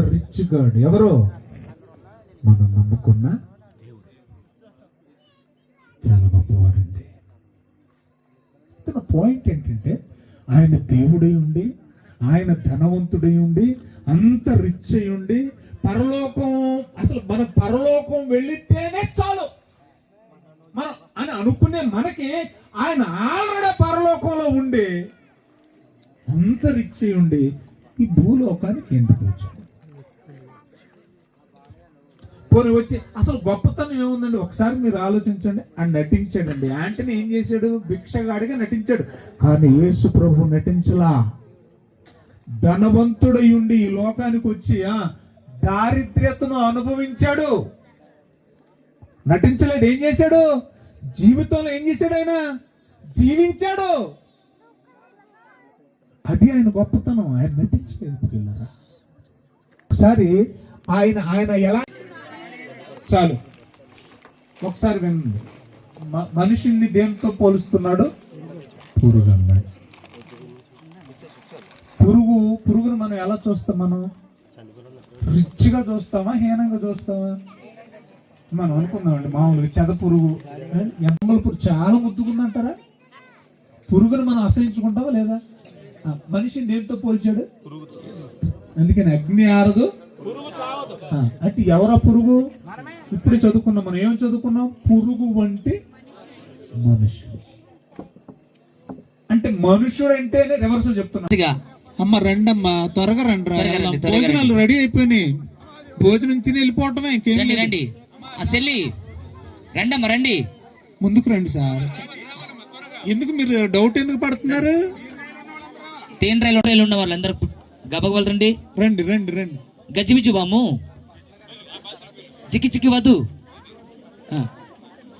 Rich God. ఎవరు? మనం నమ్ముకున్న చాలా గొప్పవాడండి. ఇతను పాయింట్ ఏంటంటే ఆయన దేవుడై ఉండి ఆయన ధనవంతుడై ఉండి అంత రిచ్ అయి ఉండి పరలోకం అసలు మన పరలోకం వెళ్ళితేనే చాలు. మనం అని అనుకునే మనకి ఆయన ఆల్రెడీ పరలోకంలో ఉండి అంత రిచ్ అయి ఉండి ఈ భూలోకానికి ఎందుకు వచ్చాడు? పోనీ వచ్చి అసలు గొప్పతనం ఏముందండి? ఒకసారి మీరు ఆలోచించండి ఆయన నటించాడండి యాంటనీ ఏం చేశాడు? భిక్షగాడిగా నటించాడు. కానీ యేసు ప్రభు నటించలా. ధనవంతుడై ఉండి ఈ లోకానికి వచ్చి దారిద్ర్యతను అనుభవించాడు. నటించలేదు. ఏం చేశాడు? జీవితంలో ఏం చేశాడు ఆయన? జీవించాడు. అది ఆయన గొప్పతనం. ఆయన నటించలేదు పిల్లరా ఒకసారి ఆయన ఆయన ఎలా చాలు. ఒకసారి వినండి. మనిషిని దేంతో పోలుస్తున్నాడు? పురుగు అన్నాడు పురుగు పురుగును మనం ఎలా చూస్తాం మనం? రిచ్గా చూస్తామా? హీనంగా చూస్తామా? మనం అనుకుందామండి మామూలుగా చెద పురుగు. ఎంబల పురుగు. చాలా ముద్దుకుందంటారా పురుగును మనం అసహించుకుంటావా లేదా? మనిషిని దేంతో పోల్చాడు? అందుకని అగ్ని ఆరదు. అంటే ఎవరా పురుగు? ఇప్పుడే చదువుకున్నాం మనం. ఏం చదువుకున్నాం? పురుగు వంటి మనుషుడు అంటే మనుషుడు అంటేనే రివర్స్ చెప్తున్నా. అమ్మ రండమ్మా త్వరగా రండి భోజనాలు రెడీ. అయిపోయినాయి. భోజనం తిని వెళ్ళిపోవటమే ఇంకేం రండి. రండి. ఆ సెల్లి రండమ్మా రండి. ముందుకు రండి సార్. ఎందుకు మీరు డౌట్ ఎందుకు పడుతున్నారు? తేన్ రైలు రైలు ఉన్న వాళ్ళందరూ గబగబలు రండి. రండి రండి రండి. గజ్జిమిచ్చు బాము. చిక్కి వద్దు.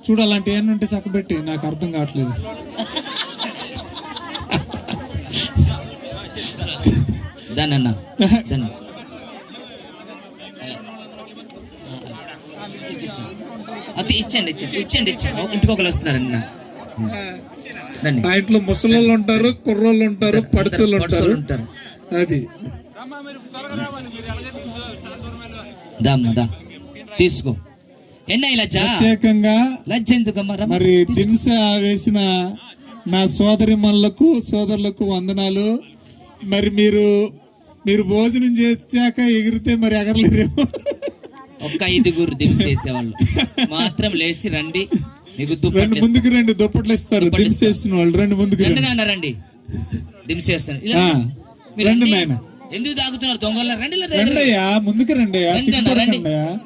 చూడు అలాంటి ఏమన్నా ఉంటే చక్కబెట్టి నాకు అర్థం కావట్లేదు. దాన్ని అన్న దాన్ని. అది ఇచ్చండి ఇచ్చండి ఇచ్చండి ఇచ్చండి ఇంటికి ఒకరు వస్తున్నారండి నా. రండి ఆ ఇంట్లో ముసలోళ్ళు ఉంటారు కుర్రోళ్ళు ఉంటారు పడుచులు ఉంటారు. పడుచోళ్ళు ఉంటారు. అది. దామ్మా దా. తీసుకో. ఎన్న లజ్జ? ప్రత్యేకంగా లజ్జ ఎందుకమ్మా? రమ్మ. మరి దింస వేసిన నా సోదరి మనులకు సోదరులకు వందనాలు. మరి మీరు మీరు భోజనం చేశాక ఎగిరితే మరి ఎగరలేరేమో. ఒక్క ఐదుగురు దిమ్స్ చేసేవాళ్ళు మాత్రం లేచి రండి మీకు రెండు ముందుకు రండి దుప్పట్లు ఇస్తారు. దింస వేసిన వాళ్ళు రెండు ముందుకు రండి నాన్న రండి. రండి రండి. నాయన. ఎందుకు తాగుతున్నారు దొంగల రండి. రండయ్యా ముందుకు రండయ్యా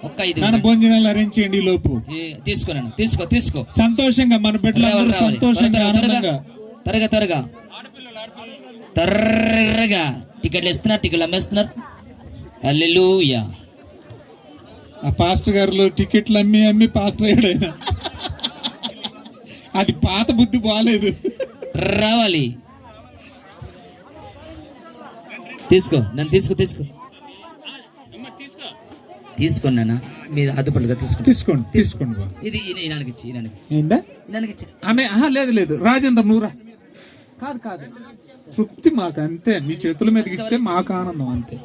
ఒక్క ఐదు నాన్న భోజనాలు అరేంజ్ చేయండి లోపు. తీసుకోనన్న తీసుకో తీసుకో సంతోషంగా మన బిడ్డలందరూ. సంతోషంగా త్వరగా, ఆనందంగా. త్వరగా త్వరగా. త్వరగా. టికెట్లు ఇస్తున్నారు టికెట్లు అమ్మేస్తున్నారు. హల్లెలూయా. ఆ పాస్టర్ గారు టికెట్లు అమ్మి అమ్మి పాస్టర్ అయ్యాడు అది పాత బుద్ధి బాగాలేదు రావాలి. తీసుకో నన్ను తీసుకో తీసుకో. తీసుకోండి నాన్న మీరు అదుపులుగా తీసుకోండి తీసుకోండి తీసుకోండి ఇది ఇచ్చి ఆహా, లేదు లేదు. రాజేంద్ర నూరా. కాదు కాదు. తృప్తి మాకు అంతే మీ చేతుల మీదకి ఇస్తే మాకు ఆనందం అంతే.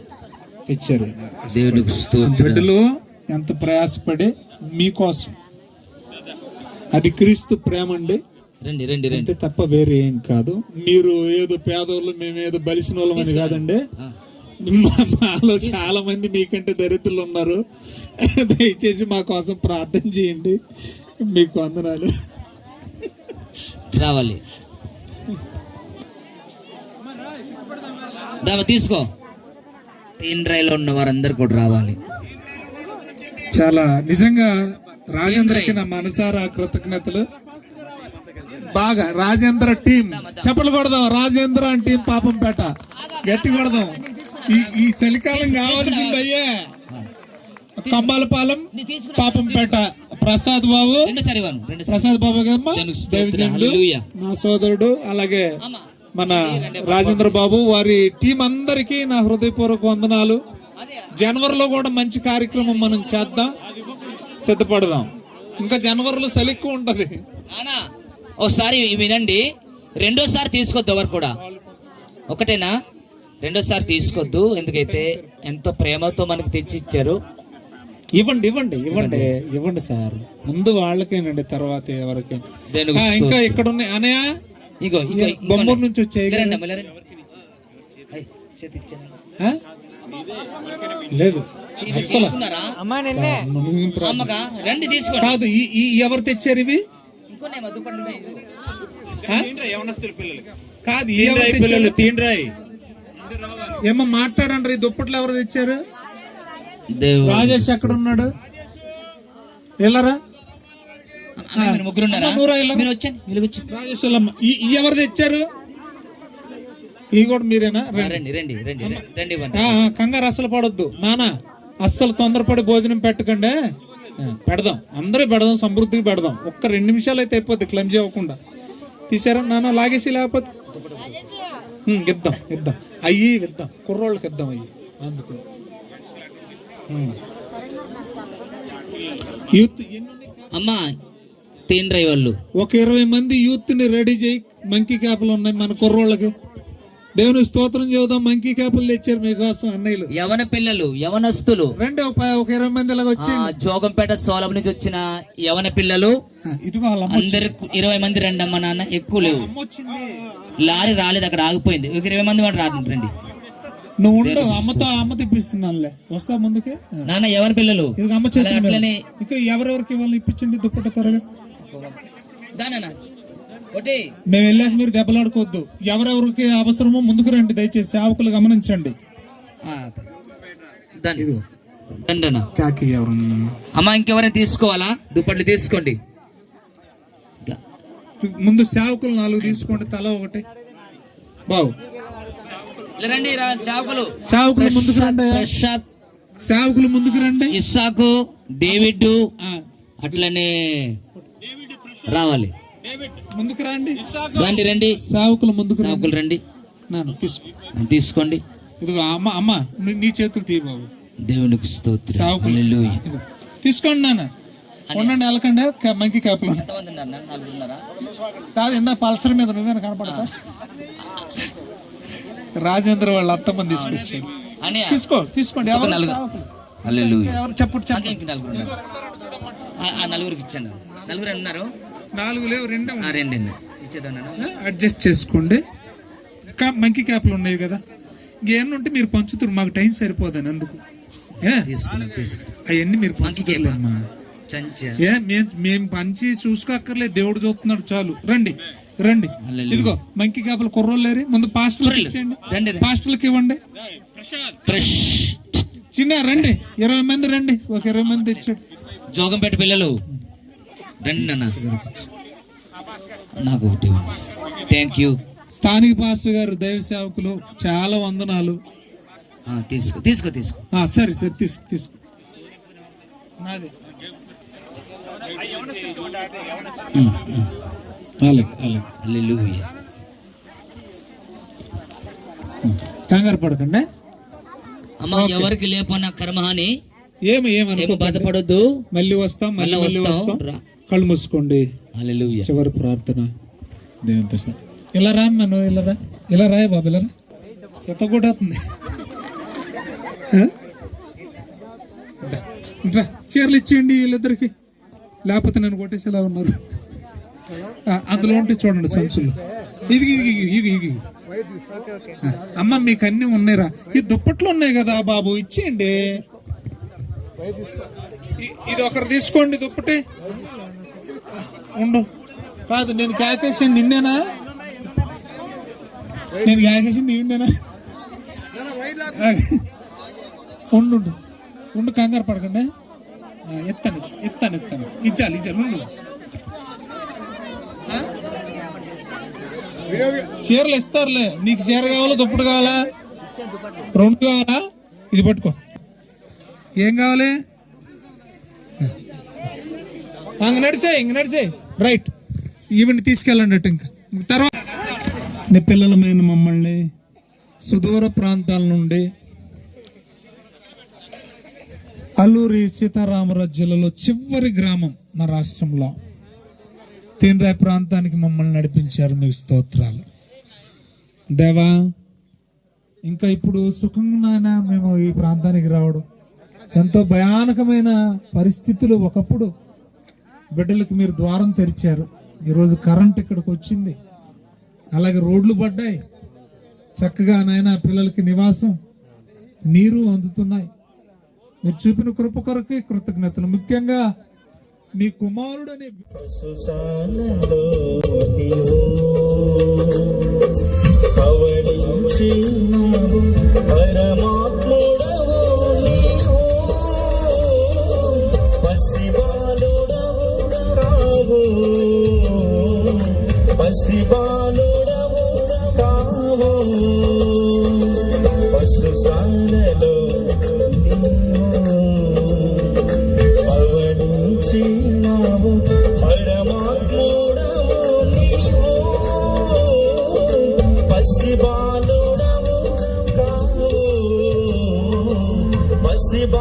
తెచ్చారు. దేవునికి స్తోత్రం. బిడ్డలు ఎంత ప్రయాసపడి మీకోసం. అది క్రీస్తు ప్రేమ అండి. రండి రండి రండి. తప్ప వేరే ఏం కాదు. మీరు ఏదో పేదోళ్ళు మేము ఏదో బలిసిన వాళ్ళం అని కాదండి. మాలో చాలా మంది మీకంటే దరిద్రులు ఉన్నారు. దయచేసి మా కోసం ప్రార్థన చేయండి. మీకు వందనాలు. రావాలి. తీసుకో. తీన్ రైలో ఉన్న వారందరు కూడా రావాలి. చాలా నిజంగా రాజేంద్రకి నా మనసారా కృతజ్ఞతలు. బాగా రాజేంద్ర టీం. చెప్పలు కొడదాం రాజేంద్ర అని టీం పాపం పేట. గట్టి కొడదాం. ఈ ఈ చలికాలం కావాల్సింది అయ్యే. కంబాలపాలెం పాపంపేట ప్రసాద్ బాబు. ప్రసాద్ బాబు. నా సోదరుడు అలాగే. మన రాజేంద్ర బాబు వారి టీం అందరికీ నా హృదయపూర్వక వందనాలు. జనవరిలో కూడా మంచి కార్యక్రమం మనం చేద్దాం. సిద్ధపడదాం. ఇంకా జనవరిలో చలి ఎక్కువ ఉంటది. ఒకసారి వినండి. రెండోసారి తీసుకోవద్దు ఎవరు కూడా. ఒకటేనా? రెండోసారి తీసుకోవద్దు. ఎందుకైతే ఎంతో ప్రేమతో మనకు తెచ్చి ఇచ్చారు ఇవ్వండి ఇవ్వండి ఇవ్వండి. ఇవ్వండి సార్. ముందు వాళ్ళకేనండి తర్వాత ఎవరికి. ఇంకా ఇక్కడ ఉన్నాయి అనయా? ఇగో బొమ్మూరు నుంచి వచ్చాయి? లేదు. అమ్మగా రండి తీసుకోండి. కాదు ఈ ఈ ఎవరు తెచ్చారు ఇవి? కాదు ఏమో మాట్లాడండి ఈ దుప్పట్లు ఎవరు తెచ్చారు? దేవుడు. రాజేష్ ఎక్కడ ఉన్నాడు వెళ్ళరా? ముగ్గురు రాజేష్ ఎవరు తెచ్చారు? ఈ కూడా మీరేనా? రండి. రండి రండి రండి, కంగారు అస్సలు పడొద్దు. నానా అస్సలు తొందరపడి భోజనం పెట్టకండి. పెడదాం. అందరూ పెడదాం సమృద్ధికి పెడదాం. ఒక్క రెండు నిమిషాలు అయితే అయిపోద్ది క్లమ్జీ అవ్వకుండా తీసారా? నాన్న లాగేసి లేకపోతే? ఇద్దాం ఇద్దాం. అయ్యి ఇద్దాం. కుర్రోళ్ళకి ఇద్దాం అయ్యి. అందుకు. యూత్? అమ్మా తీన్ డ్రైవ్ వాళ్ళు ఒక ఇరవై మంది యూత్ని రెడీ చేయి. మంకీ క్యాపులు ఉన్నాయి మన కుర్రోళ్ళకి. దేవుని స్తోత్రం చెబుదాం. మంకీ క్యాపులు తెచ్చారు మీకోసం అన్నయ్యలు. యవన పిల్లలు యవనస్తులు. రండి ఒక ఇరవై మంది వచ్చి జోగంపేట సోలం నుంచి వచ్చిన యవన పిల్లలు. ఇదిగో అందరు ఇరవై మంది రండి అమ్మ నాన్న ఎక్కువ లేవు. లారీ రాలేదు అక్కడ ఆగిపోయింది. ఒక ఇరవై మంది మాట రాదు రండి. నువ్వు ఉండు అమ్మతో అమ్మ తెప్పిస్తున్నానులే. వస్తా ముందుకి? నాన్న యవన పిల్లలు. అమ్మ చేతుల ఎవరెవరికి ఇవ్వాలి ఇప్పించండి దుప్పట త్వరగా? దానా మేము వెళ్ళాక మీరు దెబ్బలాడుకోవద్దు. ఎవరెవరికి అవసరమో ముందుకు రండి. దయచేసి సేవకులు గమనించండి. అమ్మ ఇంకెవరైనా తీసుకోవాలా? దుప్పట్లు తీసుకోండి. ముందు సేవకులు నాలుగు తీసుకోండి తల ఒకటి. బావు. రండి రా చాకులు సేవకులు ముందుకు రండి ప్రసాద్ సేవకులు ముందుకు రండి. ఇస్సాకు డేవిడ్ అట్లనే రావాలి. ముందుకు రండి. రండి రండి. సేవకులు ముందుకు చాకులు రండి. నాన్న తీసుకో. తీసుకోండి. ఇదిగో అమ్మ అమ్మ నీ- చేతులు తీ బాబు. దేవునికి స్తోత్రం. సేవకులు. తీసుకోండి నాన్న. ఉండండి వెళ్ళకండి. మంకి ఉన్నారా? కాదు ఇందా పల్సర్ మీద నువ్వేనా కనపడతా. రాజేంద్ర వాళ్ళ అత్తమ్మని తీసుకొచ్చాడు. అన్నయ్య, తీసుకో తీసుకోండి. ఎవరు. సేవకులు? చెప్పు నలుగురికి ఇచ్చాను. నలుగురు ఉన్నారు? నాలుగు లేవు రెండే ఆ, రెండు రెండు ఇచ్చేద్దాం నాన్న. అడ్జస్ట్ చేసుకోండి. కా- మంకీ క్యాప్లు ఉన్నాయి కదా. ఇంకేమన్నా ఉంటే మీరు పంచుతారు మాకు టైం సరిపోదని అందుకు. అవన్నీ మీరు? పంచుతారులేమ్మా. ఏ మేము మేము పంచి చూసుకోక్కర్లేదు దేవుడు చూస్తున్నాడు చాలు. రండి రండి. ఇదిగో మంకీ చేపలు కుర్రోళ్ళు లేరు. ముందు రండి. పాస్టర్లకు ఇవ్వండి. ఫ్రెష్. చిన్న రండి. ఇరవై మంది రండి. ఒక ఇరవై మంది తెచ్చాడు. జోగంపేట పిల్లలు. రండి నాన్న నాకు ఒకటి థ్యాంక్ యూ స్థానిక పాస్టర్ గారు దైవ సేవకులు చాలా వందనాలు. తీసుకో తీసుకో తీసుకో. సరే సరే తీసుకో తీసుకో. నాది. కంగారు పడకండి. అమ్మ ఎవరికి లేపన్న కర్మహాని ఏమి ఏమో ఏమనుకో బాధపడొద్దు. మళ్ళీ వస్తాం మళ్ళీ వస్తాం. కళ్ళు మూసుకోండి. చివరి ప్రార్థన. దేవునితో సార్ ఇలా రా నువ్వు ఇలా రా. ఇలా రాయ బాబు ఇలా రా. చెత్త కూడా అవుతుంది. చీరలు ఇచ్చేయండి వీళ్ళిద్దరికి. లేకపోతే నన్ను కొట్టేసేలా ఉన్నారు. అందులో ఉంటే చూడండి సంచులు. ఇది ఇది ఇది ఇది అమ్మ మీకు అన్ని ఉన్నాయిరా. ఈ దుప్పట్లు ఉన్నాయి కదా బాబు ఇచ్చేయండి. ఇది ఒకరు తీసుకోండి దుప్పటి. ఉండు. కాదు నేను క్యాకేసింది నిన్నేనా? నేను క్యాకేసింది నిన్నేనా ఉండు ఉండు. ఉండు కంగారు పడకండి. ఎత్తాను ఎత్తాను ఎత్తాను. ఇచ్చాలి ఇచ్చాలి ఉండు. చీరలు ఇస్తారులే. నీకు చీర కావాలా దుప్పటి కావాలా? రెండు కావాలా? ఇది పట్టుకో. ఏం కావాలి? అంగ నడిచే ఇంక నడిచే రైట్ ఈవెంట్ తీసుకెళ్ళండి ఇంకా. తర్వాత నిపిల్లలమైన మమ్మల్ని సుదూర ప్రాంతాల నుండి అల్లూరి సీతారామరాజు జిల్లాలో చివరి గ్రామం మా రాష్ట్రంలో. తీన్రాయ్ ప్రాంతానికి మమ్మల్ని నడిపించారు మీ స్తోత్రాలు. దేవా ఇంకా ఇప్పుడు సుఖంగానైనా మేము ఈ ప్రాంతానికి రావడం. ఎంతో భయానకమైన పరిస్థితులు ఒకప్పుడు బిడ్డలకు మీరు ద్వారం తెరిచారు. ఈరోజు కరెంట్ ఇక్కడికి వచ్చింది. అలాగే రోడ్లు పడ్డాయి. చక్కగా నాయన పిల్లలకి నివాసం నీరు అందుతున్నాయి. మీరు చూపిన కృప కొరకు కృతజ్ఞతలు. ముఖ్యంగా నీ కుమారుడు అని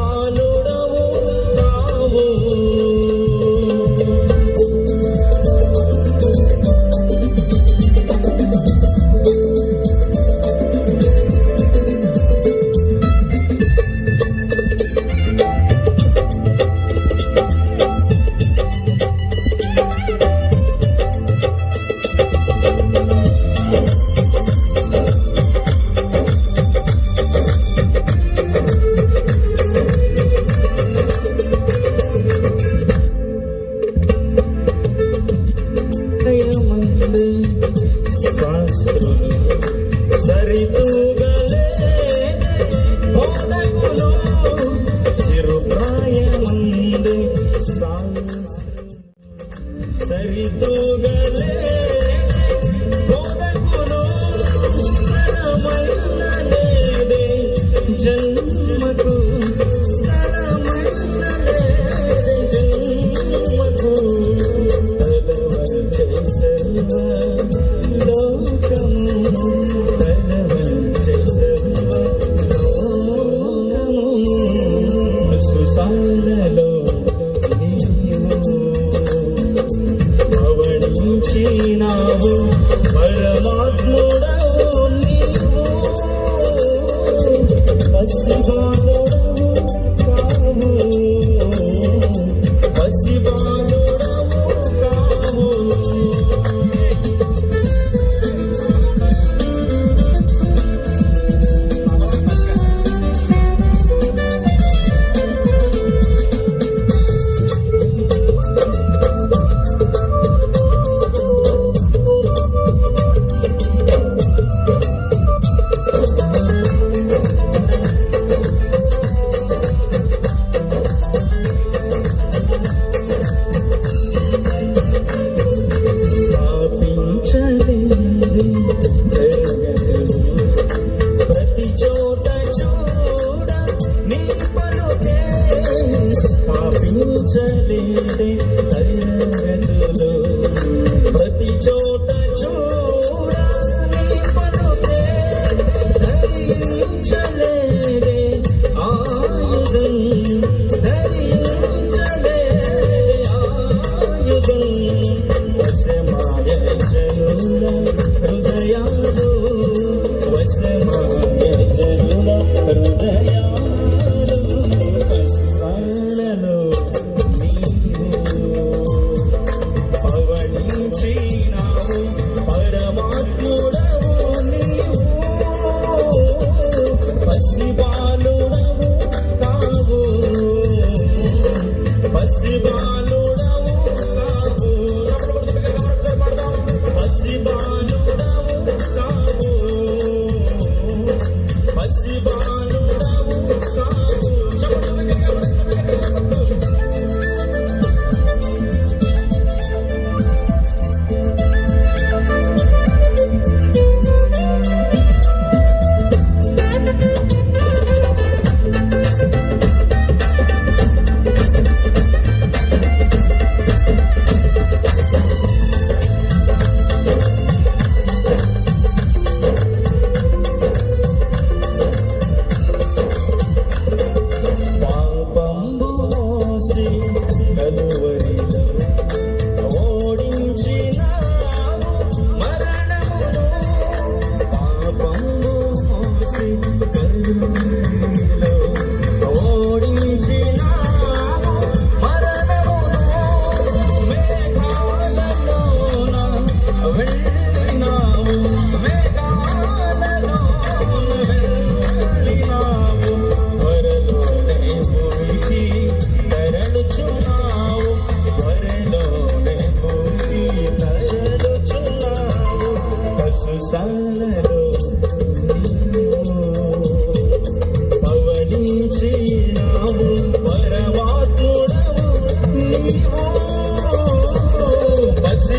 ആലോട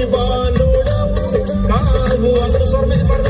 బాలుడవు. కావు అందరూ స్వరం మీద పడతారు